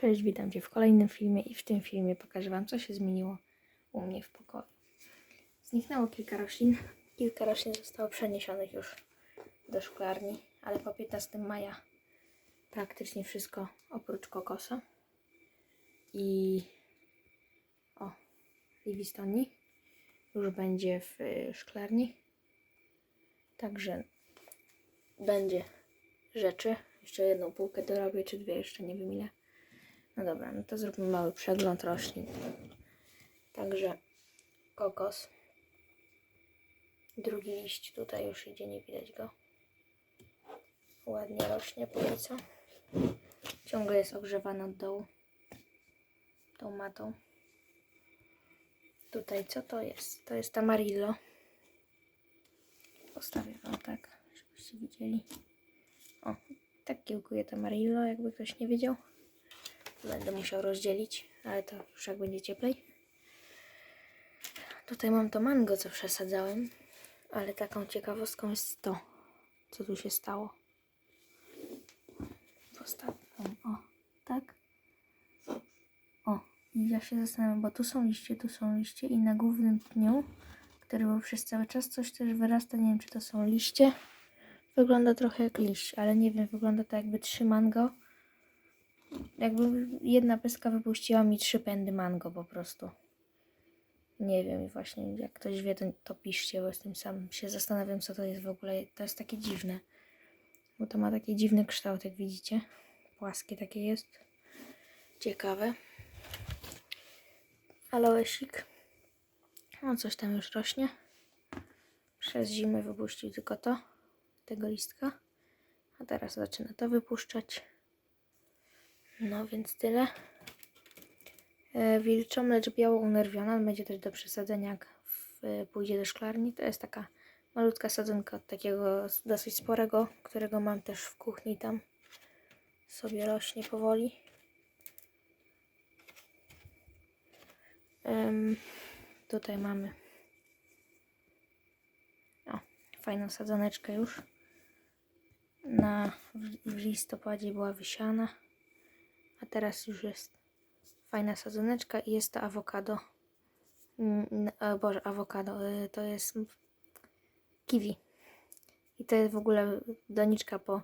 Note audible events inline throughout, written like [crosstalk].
Cześć, witam Cię w kolejnym filmie i w tym filmie pokażę Wam, co się zmieniło u mnie w pokoju. Zniknęło kilka roślin. Kilka roślin zostało przeniesionych już do szklarni, ale po 15 maja praktycznie wszystko oprócz kokosa i o, liwistoni już będzie w y, szklarni. Także będzie rzeczy. Jeszcze jedną półkę dorobię, czy dwie, jeszcze nie wiem ile. No dobra, no to zróbmy mały przegląd roślin. Także kokos. Drugi liść tutaj już idzie, nie widać go. Ładnie rośnie póki co. Ciągle jest ogrzewany od dołu tą matą. Tutaj co to jest? To jest tamarillo. Postawię wam tak, żebyście widzieli. O, tak kiełkuje tamarillo, jakby ktoś nie wiedział. Będę musiał rozdzielić, ale to już jak będzie cieplej. Tutaj mam to mango, co przesadzałem, ale taką ciekawostką jest to, co tu się stało. Postawię wam, o, tak. O, i ja się zastanawiam, bo tu są liście, tu są liście i na głównym pniu, który był przez cały czas, coś też wyrasta, nie wiem czy to są liście. Wygląda trochę jak liść, ale nie wiem, wygląda to jakby trzy mango. Jakby jedna pyska wypuściła mi trzy pędy mango po prostu. Nie wiem właśnie jak ktoś wie, to, piszcie, bo tym sam się zastanawiam, co to jest w ogóle. To jest takie dziwne. Bo to ma taki dziwny kształt, jak widzicie. Płaskie takie jest. Ciekawe. Aloesik. No coś tam już rośnie. Przez zimę wypuścił tylko to. Tego listka. A teraz zaczyna to wypuszczać. No więc tyle. E, Wilczomlecz biało unerwiona. On będzie też do przesadzenia, jak w, e, pójdzie do szklarni. To jest taka malutka sadzonka od takiego dosyć sporego, którego mam też w kuchni tam. Sobie rośnie powoli. Em, tutaj mamy o, fajną sadzoneczkę już. Na, w, w listopadzie była wysiana. A teraz już jest fajna sadzoneczka i jest to awokado. Mm, O Boże, awokado. y, To jest kiwi. I to jest w ogóle doniczka po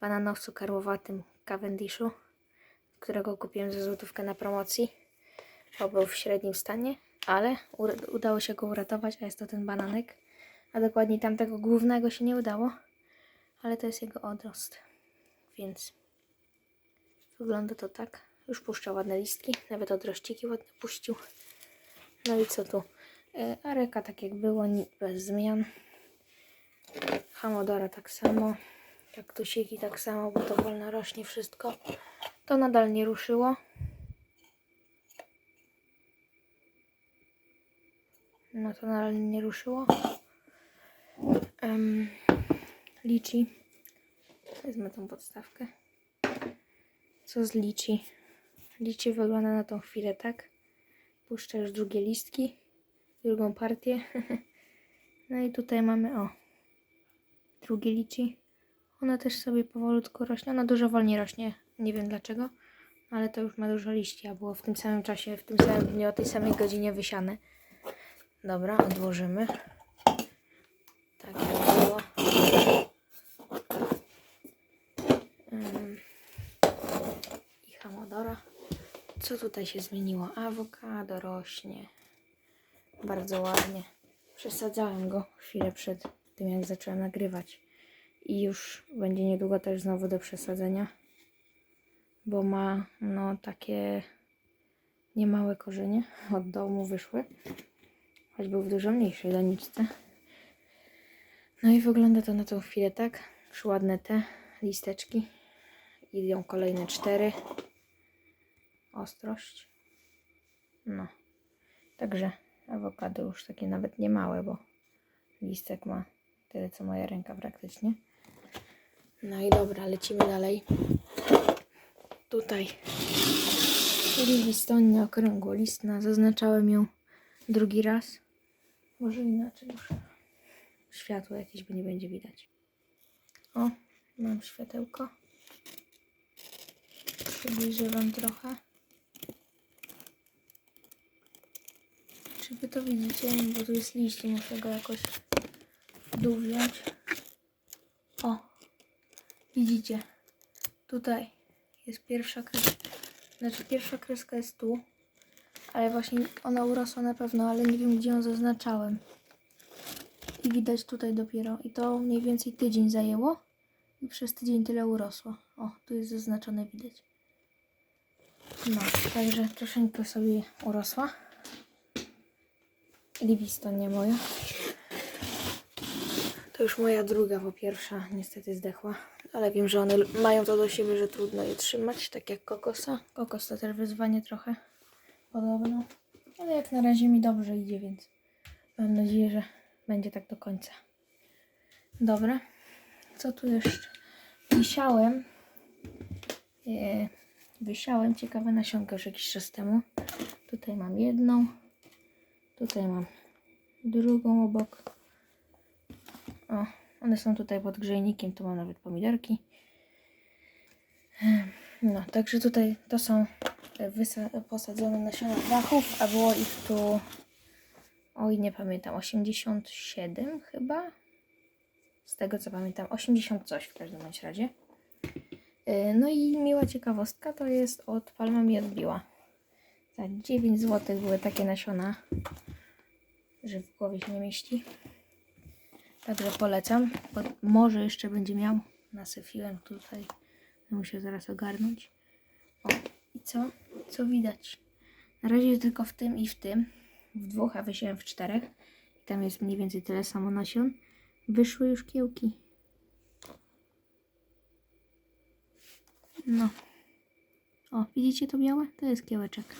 bananowcu karłowatym Cavendishu, którego kupiłem za złotówkę na promocji. Bo był w średnim stanie, ale udało się go uratować, a jest to ten bananek. A dokładniej tamtego głównego się nie udało, ale to jest jego odrost. Więc Wygląda to tak. Już puszcza ładne listki, nawet odrościki ładne puścił. No i co tu? E, Areka tak jak było, bez zmian. Hamodora tak samo. Kaktusiki tak samo, bo to wolno rośnie wszystko. To nadal nie ruszyło. No to nadal nie ruszyło. Um, liczy. Wezmę tą podstawkę. Co z liczy? Liczy wygląda na tą chwilę tak. Puszczę już drugie listki. Drugą partię. [laughs] No i tutaj mamy o. Drugie liczy. Ona też sobie powolutku rośnie. Ona dużo wolniej rośnie. Nie wiem dlaczego. Ale to już ma dużo liści. A było w tym samym czasie, w tym samym dniu, o tej samej godzinie wysiane. Dobra, odłożymy. Tak jak było. Ym, i hamodora. Co tutaj się zmieniło? Awokado rośnie. Bardzo ładnie. Przesadzałem go chwilę przed tym, jak zacząłem nagrywać. I już będzie niedługo też znowu do przesadzenia. Bo ma no takie niemałe korzenie. Od dołu mu wyszły. Choć był w dużo mniejszej doniczce. No i wygląda to na tą chwilę tak. Już ładne te listeczki. Idą kolejne cztery. Ostrość. No. Także awokado już takie nawet nie małe, bo listek ma tyle co moja ręka praktycznie. No i dobra, lecimy dalej. Tutaj listonia okrągłolistna. Zaznaczałem ją drugi raz. Może inaczej już. Światło jakieś, bo nie będzie widać. O, mam światełko. Przybliżę Wam trochę. Czy Wy to widzicie? Bo tu jest liść i muszę go jakoś dół. O! Widzicie? Tutaj jest pierwsza kreska. Znaczy pierwsza kreska jest tu. Ale właśnie ona urosła na pewno, ale nie wiem gdzie ją zaznaczałem. I widać tutaj dopiero. I to mniej więcej tydzień zajęło. I przez tydzień tyle urosło. O, tu jest zaznaczone widać. No, także troszeczkę sobie urosła. Liwiston nie moja. To już moja druga, bo pierwsza niestety zdechła. Ale wiem, że one mają to do siebie, że trudno je trzymać, tak jak kokosa. Kokos to też wyzwanie trochę podobno. Ale jak na razie mi dobrze idzie, więc mam nadzieję, że będzie tak do końca. Dobra. Co tu jeszcze? Wisiałem. E, wysiałem ciekawe nasionka już jakiś czas temu. Tutaj mam jedną. Tutaj mam drugą obok. O, one są tutaj pod grzejnikiem, tu mam nawet pomidorki. Em, No, także tutaj to są e, posadzone nasiona dachów, a było ich tu, oj nie pamiętam, 87 chyba? Z tego co pamiętam, 80 coś w każdym razie. E, No i miła ciekawostka to jest od Palma mi odbiła. Za 9 zł były takie nasiona, że w głowie się nie mieści. Także polecam, bo może jeszcze będzie miał. Nasyfiłem tutaj. Muszę zaraz ogarnąć. O, i co? Co widać? Na razie tylko w tym i w tym. W dwóch, a wysiałem w czterech. I tam jest mniej więcej tyle samo nasion. Wyszły już kiełki. No. O, widzicie to białe? To jest kiełeczek.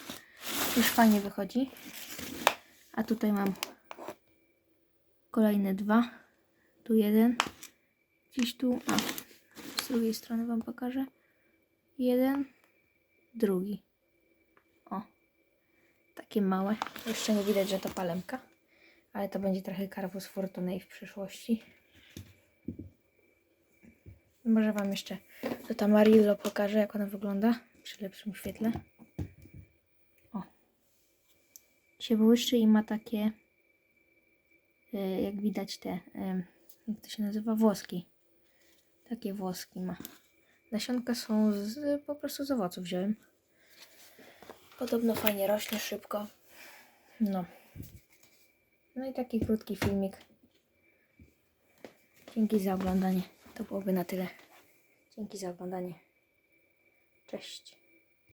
Już fajnie wychodzi. A tutaj mam kolejne dwa. Tu jeden. Gdzieś tu. A, z drugiej strony Wam pokażę. Jeden. Drugi. O. Takie małe. Jeszcze nie widać, że to palemka. Ale to będzie trochę Carvus Fortunae w przyszłości. Może Wam jeszcze to Tamarillo pokażę, jak ona wygląda przy lepszym świetle. O. Się błyszczy i ma takie, e, jak widać te, em, jak to się nazywa, włoski. Takie włoski ma. Nasionka są z, po prostu z owoców wziąłem. Podobno fajnie rośnie, szybko. No. No i taki krótki filmik. Dzięki za oglądanie. To byłoby na tyle. Dzięki za oglądanie. Cześć.